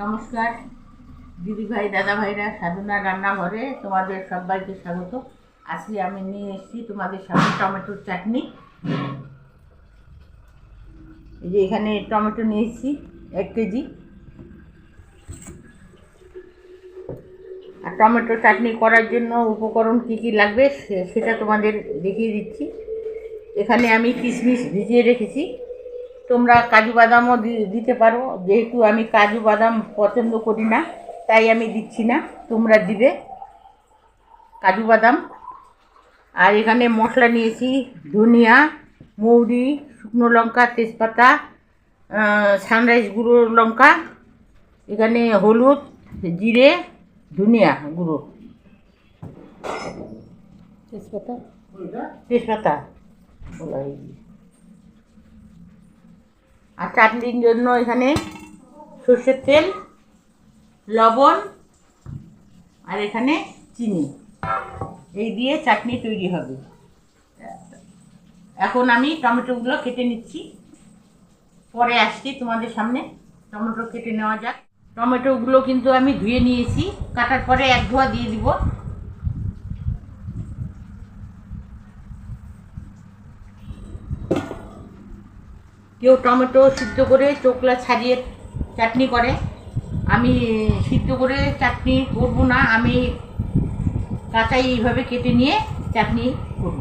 নমস্কার দিদি ভাই দাদা ভাইরা সাধনা রান্নাঘরে তোমাদের সবাইকে স্বাগত। আজকে আমি নিয়ে এসেছি তোমাদের সামনে টমেটোর চাটনি। এই যে এখানে টমেটো নিয়ে এসেছি, এক কেজি। আর টমেটো চাটনি করার জন্য উপকরণ কী কী লাগবে সেটা তোমাদের দেখিয়ে দিচ্ছি। এখানে আমি কিশমিশ ভিজিয়ে রেখেছি। তোমরা কাজু বাদামও দি- দিতে পারো। যেহেতু আমি কাজু বাদাম পছন্দ করি না তাই আমি দিচ্ছি না। তোমরা দিবে কাজু বাদাম। আর এখানে মশলা নিয়েছি ধনিয়া মৌরি শুকনো লঙ্কা তেজপাতা সানরাইজ গুঁড়ো লঙ্কা এখানে হলুদ জিরে ধনিয়া গুঁড়ো। তেজপাতা? তেজপাতা। বলা হয়েছে আর চাটনির জন্য এখানে সর্ষের তেল, লবণ আর এখানে চিনি। এই দিয়ে চাটনি তৈরি হবে। এখন আমি টমেটোগুলো কেটে নিচ্ছি। পরে আসছি তোমাদের সামনে। টমেটো কেটে নেওয়া যাক। টমেটোগুলো কিন্তু আমি ধুয়ে নিয়েছি। কাটার পরে এক ধোয়া দিয়ে দিব। কেউ টমেটো সিদ্ধ করে চোখলা ছাড়িয়ে চাটনি করে। আমি সিদ্ধ করে চাটনি করব না, আমি কাঁচাই এইভাবে কেটে নিয়ে চাটনি করব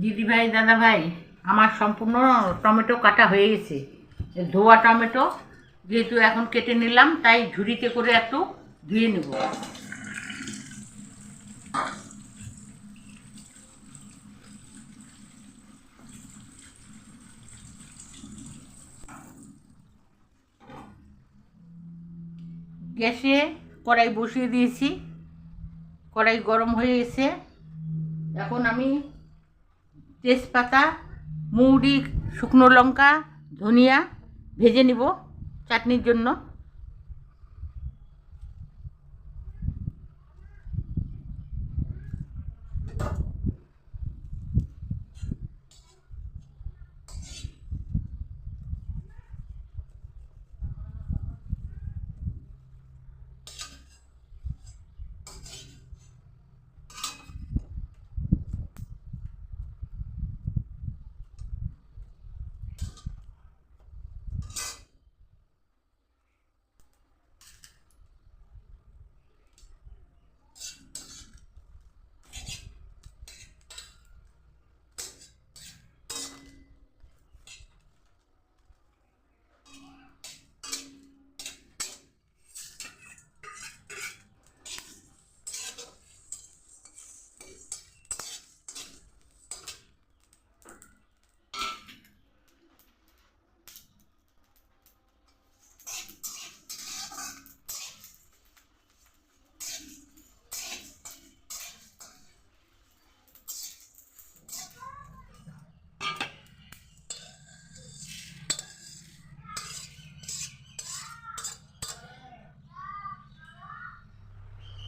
দিদি ভাই দাদা ভাই আমার সম্পূর্ণ টমেটো কাটা হয়ে গেছে। ধোয়া টমেটো যেহেতু এখন কেটে নিলাম, তাই ঝুড়িতে করে একটু ধুয়ে নেব। গ্যাসে কড়াই বসিয়ে দিয়েছি। কড়াই গরম হয়ে গেছে। এখন আমি তেজপাতা মৌরি শুকনো লঙ্কা ধনিয়া ভেজে নিব চাটনির জন্য।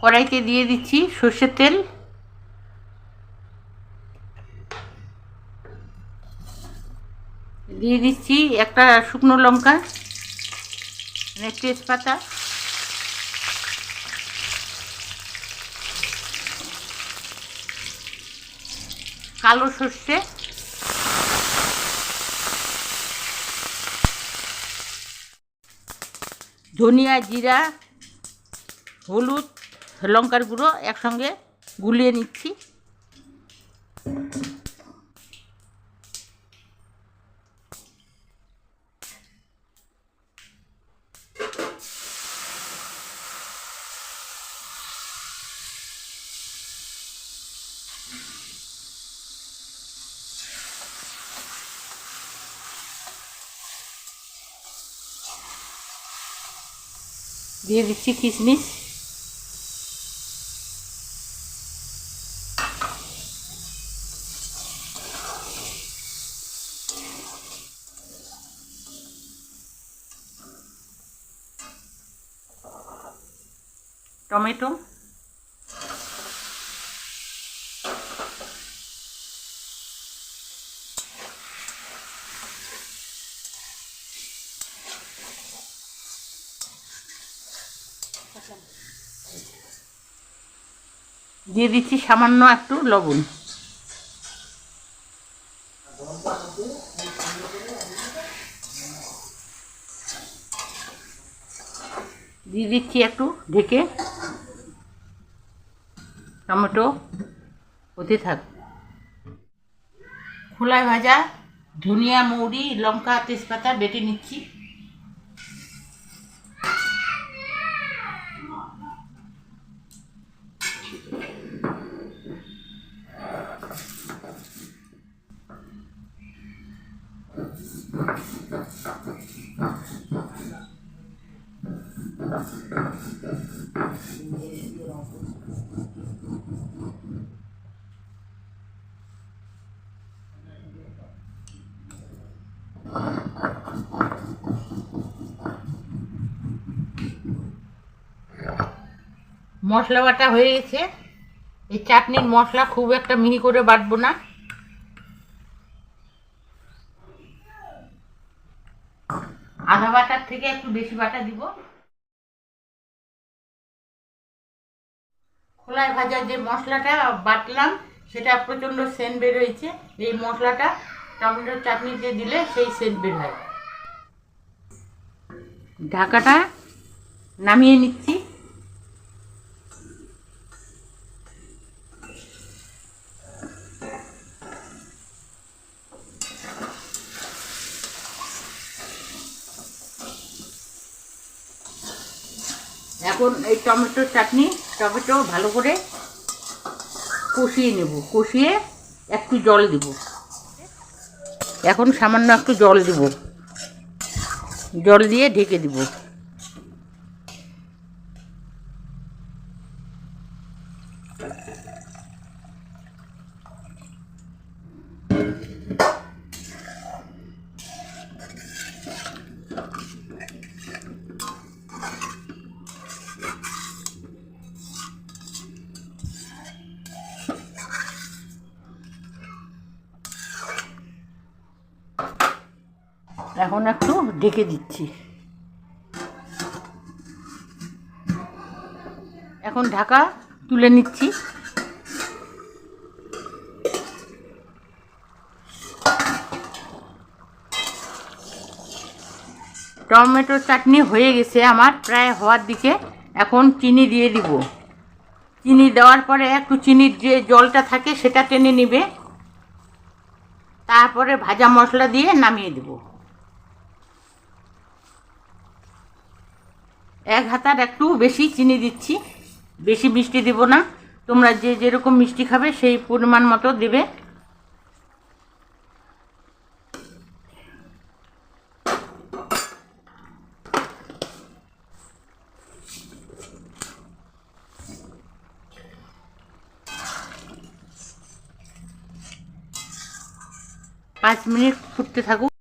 কড়াইতে দিয়ে দিচ্ছি সর্ষের তেল। দিয়ে দিচ্ছি একটা শুকনো লঙ্কা মানে তেজপাতা। কালো সর্ষে। ধনিয়া জিরা, হলুদ লঙ্কার গুঁড়ো একসঙ্গে গুলিয়ে নিচ্ছি। দিয়ে দিচ্ছি কিশমিশ। টমেটো। দিয়ে দিচ্ছি সামান্য একটু লবণ। দিয়ে দিচ্ছি একটু ঢেকে। টমেটো হতে থাক। খোলায় ভাজা ধনিয়া মৌরি লঙ্কা তেজপাতা বেটে নিচ্ছি। মশলা বাটা হয়ে গেছে। এই চাটনির মশলা খুব একটা মিহি করে বাটবো না। আধা বাটার থেকে একটু বেশি বাটা দিব। খোলায় ভাজা যে মশলাটা বাটলাম, সেটা প্রচণ্ড সেন্ট বের হয়েছে। এই মশলাটা টমেটোর চাটনিতে দিলে সেই সেন্ট বের হয়। ঢাকাটা নামিয়ে নিচ্ছি। এখন এই টমেটোর চাটনি, টমেটো ভালো করে কষিয়ে নেব। কষিয়ে একটু জল দিব। এখন সামান্য একটু জল দিব। জল দিয়ে ঢেকে দিব। এখন একটু ঢেকে দিচ্ছি। এখন ঢাকা তুলে নিচ্ছি। টমেটো চাটনি হয়ে গেছে আমার, প্রায় হওয়ার দিকে। এখন চিনি দিয়ে দিব। চিনি দেওয়ার পরে একটু চিনির যে জলটা থাকে সেটা টেনে নিবে। তারপরে ভাজা মশলা দিয়ে নামিয়ে দেব। এক হাতার একটু বেশি চিনি দিচ্ছি। বেশি মিষ্টি দেব না। তোমরা যে যেরকম মিষ্টি খাবে সেই পরিমাণ মতো দেবে। পাঁচ মিনিট ফুটতে থাকুক।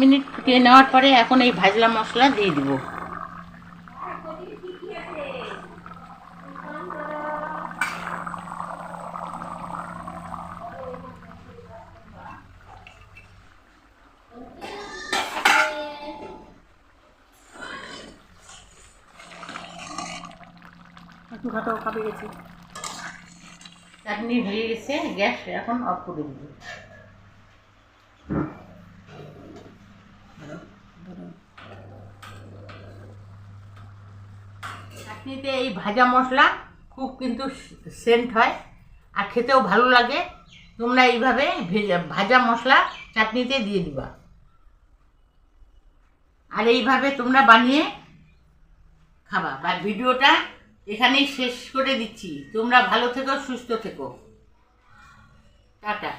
মিনিট ফুটিয়ে নেওয়ার পরে এখন এই ভাজলা মশলা দিয়ে দিব। একটু খাটাও খাবে গেছে। চাটনি হয়ে গেছে গ্যাস এখন অফ করে দিব। চাটনিতে এই ভাজা মশলা খুব কিন্তু সেন্ট হয় আর খেতেও ভালো লাগে। তোমরা এইভাবে ভাজা মশলা চাটনিতে দিয়ে দিবা। আর এইভাবে তোমরা বানিয়ে খাবা। বা ভিডিওটা এখানেই শেষ করে দিচ্ছি। তোমরা ভালো থেকো, সুস্থ থেকো। টাটা।